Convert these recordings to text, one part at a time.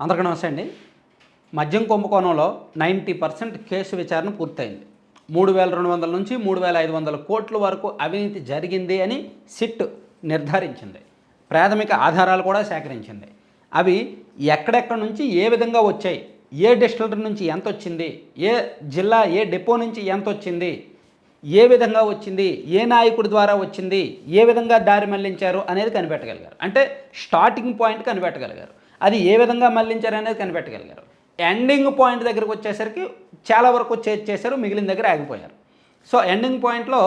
అందరికీ నమస్తే అండి. మద్యం కుంభకోణంలో నైంటీ పర్సెంట్ కేసు విచారణ పూర్తయింది. మూడు వేల రెండు వందల నుంచి మూడు వేల ఐదు వందల కోట్ల వరకు అవినీతి జరిగింది అని సిట్ నిర్ధారించింది. ప్రాథమిక ఆధారాలు కూడా సేకరించింది. అవి ఎక్కడెక్కడి నుంచి ఏ విధంగా వచ్చాయి ఏ డిస్టిలరీ నుంచి ఎంత వచ్చింది ఏ జిల్లా ఏ డిపో నుంచి ఎంత వచ్చింది ఏ విధంగా వచ్చింది ఏ నాయకుడి ద్వారా వచ్చింది ఏ విధంగా దారి మళ్ళించారు అనేది కనిపెట్టగలిగారు. అంటే స్టార్టింగ్ పాయింట్ కనిపెట్టగలిగారు. అది ఏ విధంగా మళ్ళించారు అనేది కనిపెట్టగలిగారు. ఎండింగ్ పాయింట్ దగ్గరకు వచ్చేసరికి చాలా వరకు చేసి చేశారు మిగిలిన దగ్గర ఆగిపోయారు. సో ఎండింగ్ పాయింట్లో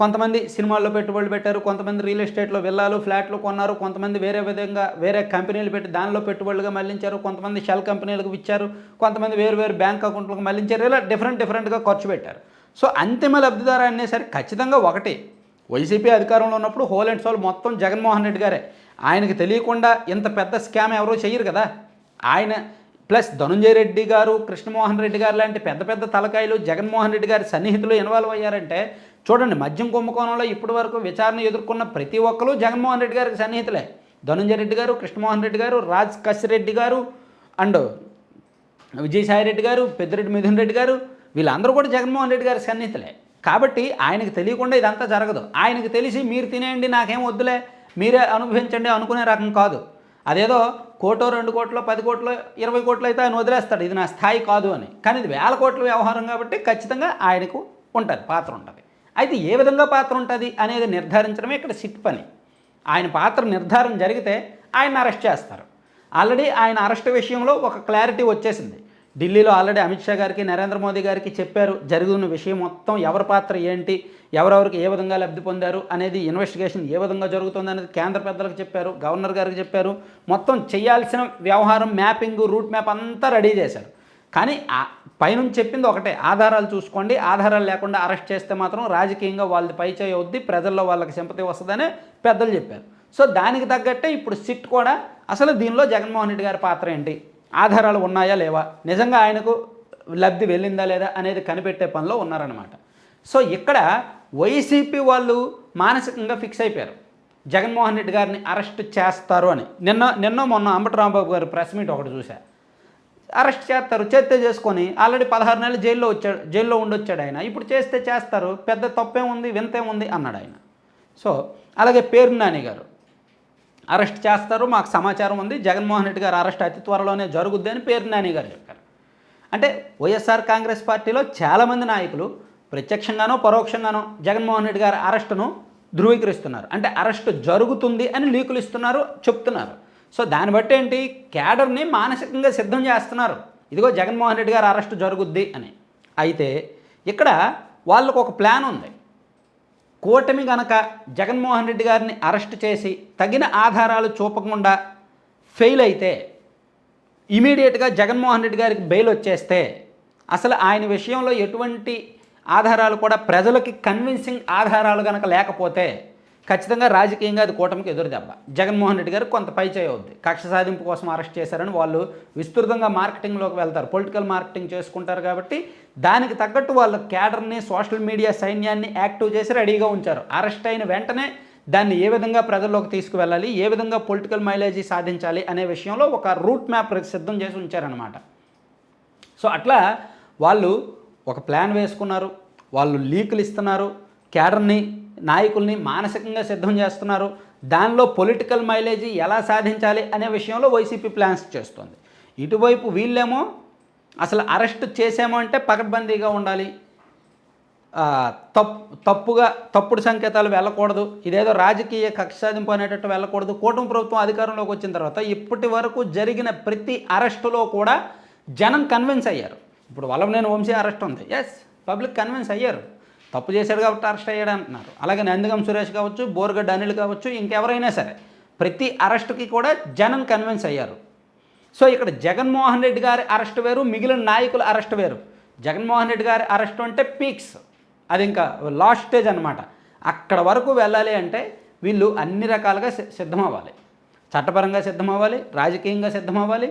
కొంతమంది సినిమాల్లో పెట్టుబడులు పెట్టారు కొంతమంది రియల్ ఎస్టేట్లో విల్లాలు ఫ్లాట్లు కొన్నారు కొంతమంది వేరే విధంగా వేరే కంపెనీలు పెట్టి దానిలో పెట్టుబడులుగా మళ్ళించారు కొంతమంది షెల్ కంపెనీలకు ఇచ్చారు కొంతమంది వేరు వేరు బ్యాంక్ అకౌంట్లకు మళ్ళించారు ఇలా డిఫరెంట్ డిఫరెంట్గా ఖర్చు పెట్టారు. సో అంతిమ లబ్ధిదారు అనేసరికి ఖచ్చితంగా ఒకటి. వైసీపీ అధికారంలో ఉన్నప్పుడు హోల్ అండ్ సోల్ మొత్తం జగన్మోహన్ రెడ్డి గారే. ఆయనకి తెలియకుండా ఇంత పెద్ద స్కామ్ ఎవరో చెయ్యరు కదా. ఆయన ప్లస్ ధనుంజయ రెడ్డి గారు కృష్ణమోహన్ రెడ్డి గారు లాంటి పెద్ద పెద్ద తలకాయలు జగన్మోహన్ రెడ్డి గారి సన్నిహితులు ఇన్వాల్వ్ అయ్యారంటే చూడండి మద్యం కుంభకోణంలో ఇప్పటి వరకు విచారణ ఎదుర్కొన్న ప్రతి ఒక్కరు జగన్మోహన్ రెడ్డి గారికి సన్నిహితులే. ధనుంజయ రెడ్డి గారు కృష్ణమోహన్ రెడ్డి గారు రాజ్ రెడ్డి గారు అండ్ విజయసాయి రెడ్డి గారు పెద్దిరెడ్డి మిథున్ రెడ్డి గారు వీళ్ళందరూ కూడా జగన్మోహన్ రెడ్డి గారి సన్నిహితులే. కాబట్టి ఆయనకి తెలియకుండా ఇదంతా జరగదు. ఆయనకి తెలిసి మీరు తినేయండి నాకేం వద్దులే. మీరే అనుభవించండి అనుకునే రకం కాదు. అదేదో కోటో రెండు కోట్లు పది కోట్లు ఇరవై కోట్లు అయితే ఆయన వదిలేస్తాడు. ఇది నా స్థాయి కాదు అని. కానీ ఇది వేల కోట్ల వ్యవహారం కాబట్టి ఖచ్చితంగా ఆయనకు ఉంటుంది పాత్ర ఉంటుంది. అయితే ఏ విధంగా పాత్ర ఉంటుంది అనేది నిర్ధారించడమే ఇక్కడ సిట్ పని. ఆయన పాత్ర నిర్ధారణ జరిగితే ఆయన అరెస్ట్ చేస్తారు. ఆల్రెడీ ఆయన అరెస్ట్ విషయంలో ఒక క్లారిటీ వచ్చేసింది. ఢిల్లీలో ఆల్రెడీ అమిత్ షా గారికి నరేంద్ర మోదీ గారికి చెప్పారు జరుగుతున్న విషయం మొత్తం ఎవరి పాత్ర ఏంటి ఎవరెవరికి ఏ విధంగా లబ్ధి పొందారు అనేది ఇన్వెస్టిగేషన్ ఏ విధంగా జరుగుతుంది అనేది కేంద్ర పెద్దలకు చెప్పారు గవర్నర్ గారికి చెప్పారు. మొత్తం చేయాల్సిన వ్యవహారం మ్యాపింగ్ రూట్ మ్యాప్ అంతా రెడీ చేశారు. కానీ పైనుంచి చెప్పింది ఒకటే ఆధారాలు చూసుకోండి ఆధారాలు లేకుండా అరెస్ట్ చేస్తే మాత్రం రాజకీయంగా వాళ్ళది పై చేయవద్ది ప్రజల్లో వాళ్ళకి సింపతి వస్తుందని పెద్దలు చెప్పారు. సో దానికి తగ్గట్టే ఇప్పుడు సిట్ కూడా అసలు దీనిలో జగన్మోహన్ రెడ్డి గారి పాత్ర ఏంటి? ఆధారాలు ఉన్నాయా లేవా? నిజంగా ఆయనకు లబ్ధి వెళ్ళిందా లేదా అనేది కనిపెట్టే పనిలో ఉన్నారనమాట సో ఇక్కడ వైసీపీ వాళ్ళు మానసికంగా ఫిక్స్ అయిపోయారు. జగన్మోహన్ రెడ్డి గారిని అరెస్ట్ చేస్తారు అని. నిన్న నిన్న మొన్న అంబటి రాంబాబు గారు ప్రెస్ మీట్ ఒకటి చూశా. అరెస్ట్ చేస్తారు చేస్తే చేసుకొని ఆల్రెడీ పదహారు నెలలు జైల్లో వచ్చాడు జైల్లో ఉండొచ్చాడు ఆయన. ఇప్పుడు చేస్తే చేస్తారు పెద్ద తప్పేముంది వింతేముంది అన్నాడు ఆయన. సో అలాగే పేరు నాని గారు. అరెస్ట్ చేస్తారు మాకు సమాచారం ఉంది. జగన్మోహన్ రెడ్డి గారు అరెస్ట్ అతి త్వరలోనే జరుగుద్ది అని పేరు నాని గారు చెప్పారు. అంటే వైఎస్ఆర్ కాంగ్రెస్ పార్టీలో చాలామంది నాయకులు ప్రత్యక్షంగానో పరోక్షంగానో జగన్మోహన్ రెడ్డి గారి అరెస్టును ధృవీకరిస్తున్నారు. అంటే అరెస్ట్ జరుగుతుంది అని లీకులు ఇస్తున్నారు చెప్తున్నారు. సో దాన్ని బట్టి ఏంటి? క్యాడర్ని మానసికంగా సిద్ధం చేస్తున్నారు. ఇదిగో జగన్మోహన్ రెడ్డి గారు అరెస్ట్ జరుగుద్ది అని. అయితే ఇక్కడ వాళ్ళకు ఒక ప్లాన్ ఉంది. కూటమి గనక జగన్మోహన్ రెడ్డి గారిని అరెస్ట్ చేసి తగిన ఆధారాలు చూపకుండా ఫెయిల్ అయితే ఇమీడియట్గా జగన్మోహన్ రెడ్డి గారికి బెయిల్ వచ్చేస్తే అసలు ఆయన విషయంలో ఎటువంటి ఆధారాలు కూడా ప్రజలకి కన్విన్సింగ్ ఆధారాలు కనుక లేకపోతే ఖచ్చితంగా రాజకీయంగా అది కూటమికి ఎదురు దెబ్బ. జగన్మోహన్ రెడ్డి గారు కొంత పై అవుద్ది. కక్ష సాధింపు కోసం అరెస్ట్ చేశారని వాళ్ళు విస్తృతంగా మార్కెటింగ్లోకి వెళ్తారు. పొలిటికల్ మార్కెటింగ్ చేసుకుంటారు కాబట్టి దానికి తగ్గట్టు వాళ్ళ క్యాడర్ని సోషల్ మీడియా సైన్యాన్ని యాక్టివ్ చేసి రెడీగా ఉంచారు. అరెస్ట్ అయిన వెంటనే దాన్ని ఏ విధంగా ప్రజల్లోకి తీసుకువెళ్ళాలి ఏ విధంగా పొలిటికల్ మైలేజీ సాధించాలి అనే విషయంలో ఒక రూట్ మ్యాప్ సిద్ధం చేసి ఉంచారనమాట సో అట్లా వాళ్ళు ఒక ప్లాన్ వేసుకున్నారు. వాళ్ళు లీకులు ఇస్తున్నారు. క్యాడర్ని నాయకుల్ని మానసికంగా సిద్ధం చేస్తున్నారు. దానిలో పొలిటికల్ మైలేజీ ఎలా సాధించాలి అనే విషయంలో వైసీపీ ప్లాన్స్ చేస్తుంది. ఇటువైపు వీళ్ళేమో అసలు అరెస్ట్ చేసామో అంటే పకడ్బందీగా ఉండాలి. తప్పు తప్పుగా తప్పుడు సంకేతాలు వెళ్ళకూడదు. ఇదేదో రాజకీయ కక్ష సాధింపు అనేటట్టు వెళ్ళకూడదు. కూటమి ప్రభుత్వం అధికారంలోకి వచ్చిన తర్వాత ఇప్పటి వరకు జరిగిన ప్రతి అరెస్టులో కూడా జనం కన్విన్స్ అయ్యారు. ఇప్పుడు వల్లభనేని వంశీ అరెస్ట్ ఉంది. ఎస్ పబ్లిక్ కన్విన్స్ అయ్యారు. తప్పు చేశాడు కాబట్టి అరెస్ట్ అయ్యాడు అంటున్నారు. అలాగే నందిగం సురేష్ కావచ్చు బోర్గడ్డ అనిల్ కావచ్చు ఇంకెవరైనా సరే ప్రతి అరెస్ట్కి కూడా జనం కన్విన్స్ అయ్యారు. సో ఇక్కడ జగన్మోహన్ రెడ్డి గారి అరెస్ట్ వేరు మిగిలిన నాయకుల అరెస్ట్ వేరు. జగన్మోహన్ రెడ్డి గారి అరెస్ట్ అంటే పీక్స్. అది ఇంకా లాస్ట్ స్టేజ్ అనమాట అక్కడ వరకు వెళ్ళాలి అంటే వీళ్ళు అన్ని రకాలుగా సిద్ధమవ్వాలి. చట్టపరంగా సిద్ధమవ్వాలి రాజకీయంగా సిద్ధమవ్వాలి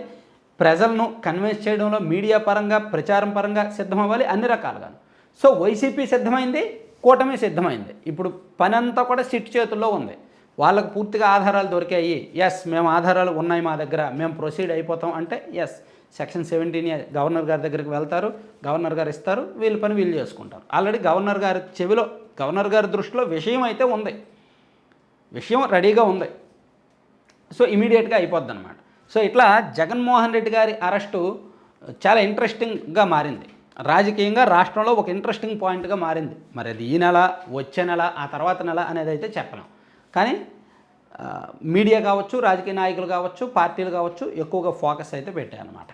ప్రజలను కన్విన్స్ చేయడంలో మీడియా పరంగా ప్రచారం పరంగా సిద్ధమవ్వాలి అన్ని రకాలుగా సో వైసీపీ సిద్ధమైంది కూటమి సిద్ధమైంది. ఇప్పుడు పని అంతా కూడా సిట్ చేతుల్లో ఉంది. వాళ్ళకు పూర్తిగా ఆధారాలు దొరికాయి. ఎస్ మేము ఆధారాలు ఉన్నాయి మా దగ్గర. మేము ప్రొసీడ్ అయిపోతాం అంటే ఎస్ సెక్షన్ సెవెంటీన్ గవర్నర్ గారి దగ్గరికి వెళ్తారు. గవర్నర్ గారు ఇస్తారు. వీళ్ళ పని వీళ్ళు చేసుకుంటారు. ఆల్రెడీ గవర్నర్ గారి చెవిలో గవర్నర్ గారి దృష్టిలో విషయం అయితే ఉంది. విషయం రెడీగా ఉంది. సో ఇమీడియట్గా అయిపోద్ది అనమాట సో ఇట్లా జగన్మోహన్ రెడ్డి గారి అరెస్టు చాలా ఇంట్రెస్టింగ్గా మారింది. రాజకీయంగా రాష్ట్రంలో ఒక ఇంట్రెస్టింగ్ పాయింట్గా మారింది. మరి అది ఈ నెల వచ్చే నెల ఆ తర్వాత నెల అనేది అయితే చెప్పలేం. కానీ మీడియా కావచ్చు రాజకీయ నాయకులు కావచ్చు పార్టీలు కావచ్చు ఎక్కువగా ఫోకస్ అయితే పెట్టాయన్నమాట.